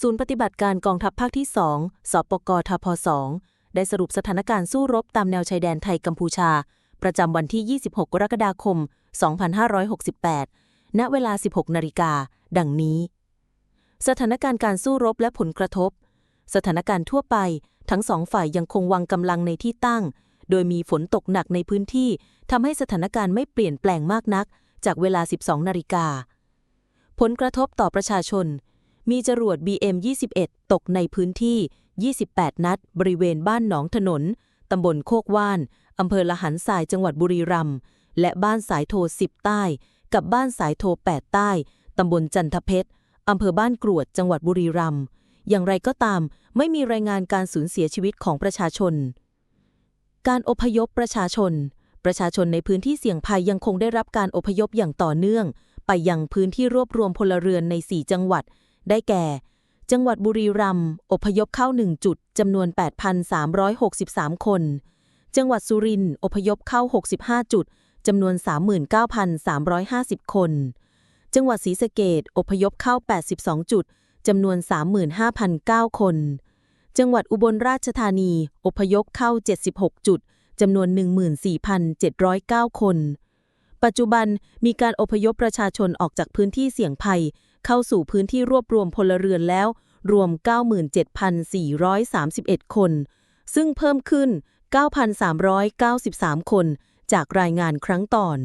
ศูนย์ปฏิบัติการกองทัพภาคที่ 2 สปกทพ 2 ได้สรุปสถานการณ์สู้รบตามแนวชายแดนไทยกัมพูชา ประจำวันที่ 26 กรกฎาคม 2568 ณ เวลา 16 นาฬิกา ดังนี้ สถานการณ์การสู้รบและผลกระทบ สถานการณ์ทั่วไป ทั้งสองฝ่ายยังคงวางกำลังในที่ตั้ง โดยมีฝนตกหนักในพื้นที่ทำให้สถานการณ์ไม่เปลี่ยนแปลงมากนัก จากเวลา 12 นาฬิกาผลกระทบต่อประชาชน มีจรวด BM-21 ตกในพื้นที่ 28 นัด บริเวณบ้านหนองถนน ตำบลโคกว่าน อำเภอละหันทรายจังหวัดบุรีรัมย์ และบ้านสายโท 10 ใต้ กับบ้านสายโท 8 ใต้ ตำบลจันทเพชร อำเภอบ้านกรวด จังหวัดบุรีรัมย์ อย่างไรก็ตาม ไม่มีรายงานการสูญเสียชีวิตของประชาชน การอพยพประชาชน ประชาชนในพื้นที่เสี่ยงภัยยังคงได้รับการอพยพอย่างต่อเนื่อง ไปยังพื้นที่รวบรวมพลเรือนใน 4 จังหวัด ได้แก่ จังหวัดบุรีรัมย์อพยพเข้า 1 จุดจำนวน 8,363 คน จังหวัดสุรินทร์อพยพเข้า 65 จุดจำนวน 39,350 คน จังหวัดศรีสะเกษอพยพเข้า 82 จุดจำนวน 35,009 คน จังหวัดอุบลราชธานี อพยพเข้า 76 จุดจำนวน 14,709 คน ปัจจุบันมีการอพยพประชาชนออกจากพื้นที่เสี่ยงภัย เข้าสู่พื้นที่รวบรวมพลเรือนแล้ว รวม 97,431 คน ซึ่งเพิ่มขึ้น 9,393 คน จากรายงานครั้งก่อน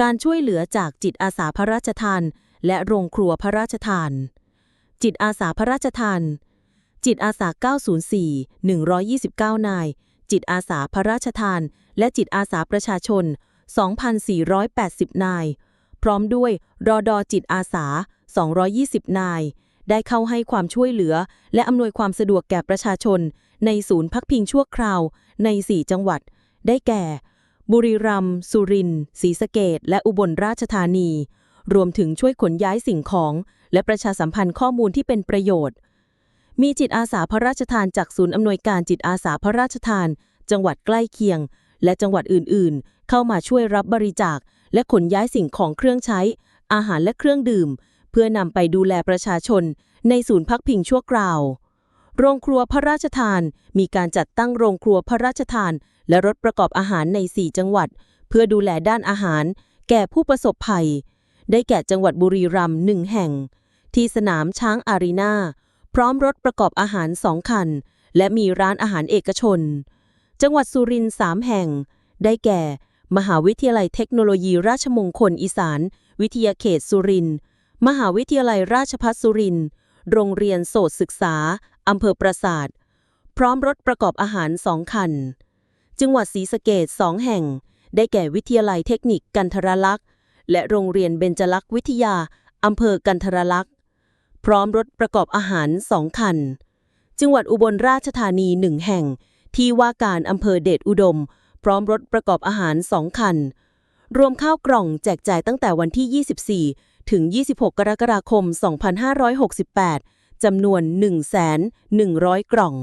การช่วยเหลือจากจิตอาสาพระราชทาน และโรงครัวพระราชทาน จิตอาสาพระราชทาน จิตอาสา 904 129 นาย จิตอาสาพระราชทาน และจิตอาสาประชาชน 2,480 นาย พร้อมด้วยรอดอจิตอาสา 220 นาย ได้เข้าให้ความช่วยเหลือ และอำนวยความสะดวกแก่ประชาชน ในศูนย์พักพิงชั่วคราว ใน 4 จังหวัด ได้แก่ บุรีรัมย์สุรินทร์ศรีสะเกษและอุบลราชธานี รวมถึงช่วยขนย้ายสิ่งของ และประชาสัมพันธ์ข้อมูลที่เป็นประโยชน์ มีจิตอาสาพระราชทานจากศูนย์อำนวยการจิตอาสาพระราชทาน จังหวัดใกล้เคียง และจังหวัดอื่น ๆ เข้ามาช่วยรับบริจาคและขนย้ายสิ่งของเครื่องใช้ อาหารและเครื่องดื่ม พื่อนำไปดูแลประชาชนในศูนย์พักพิงชั่วคราว โรงครัวพระราชทานมีการจัดตั้งโรงครัวพระราชทาน และรถประกอบอาหารใน 4 จังหวัด เพื่อดูแลด้านอาหาร แก่ผู้ประสบภัย ได้แก่จังหวัดบุรีรัมย์หนึ่งแห่ง ที่สนามช้างอารีนาพร้อมรถประกอบอาหารสองคัน และมีร้านอาหารเอกชน จังหวัดสุรินทร์สามแห่ง ได้แก่ มหาวิทยาลัยเทคโนโลยีราชมงคลอีสาน วิทยาเขตสุรินทร์ มหาวิทยาลัยราชภัฏสุรินทร์ โรงเรียนโสตศึกษา อำเภอปราสาทพร้อมรถประกอบอาหารสองคัน จังหวัดศรีสะเกษสองแห่ง ได้แก่วิทยาลัยเทคนิคกันทรลักษณ์และโรงเรียนเบญจลักษณ์วิทยา อำเภอกันทรลักษณ์พร้อมรถประกอบอาหารสองคัน จังหวัดอุบลราชธานีหนึ่งแห่ง ที่ว่าการอำเภอเดชอุดม พร้อมรถประกอบอาหารสองคัน รวมข้าวกล่องแจกจ่ายตั้งแต่วันที่ 24 ถึง 26 กรกฎาคม 2568 จำนวน 1 1 0 0 กล่อง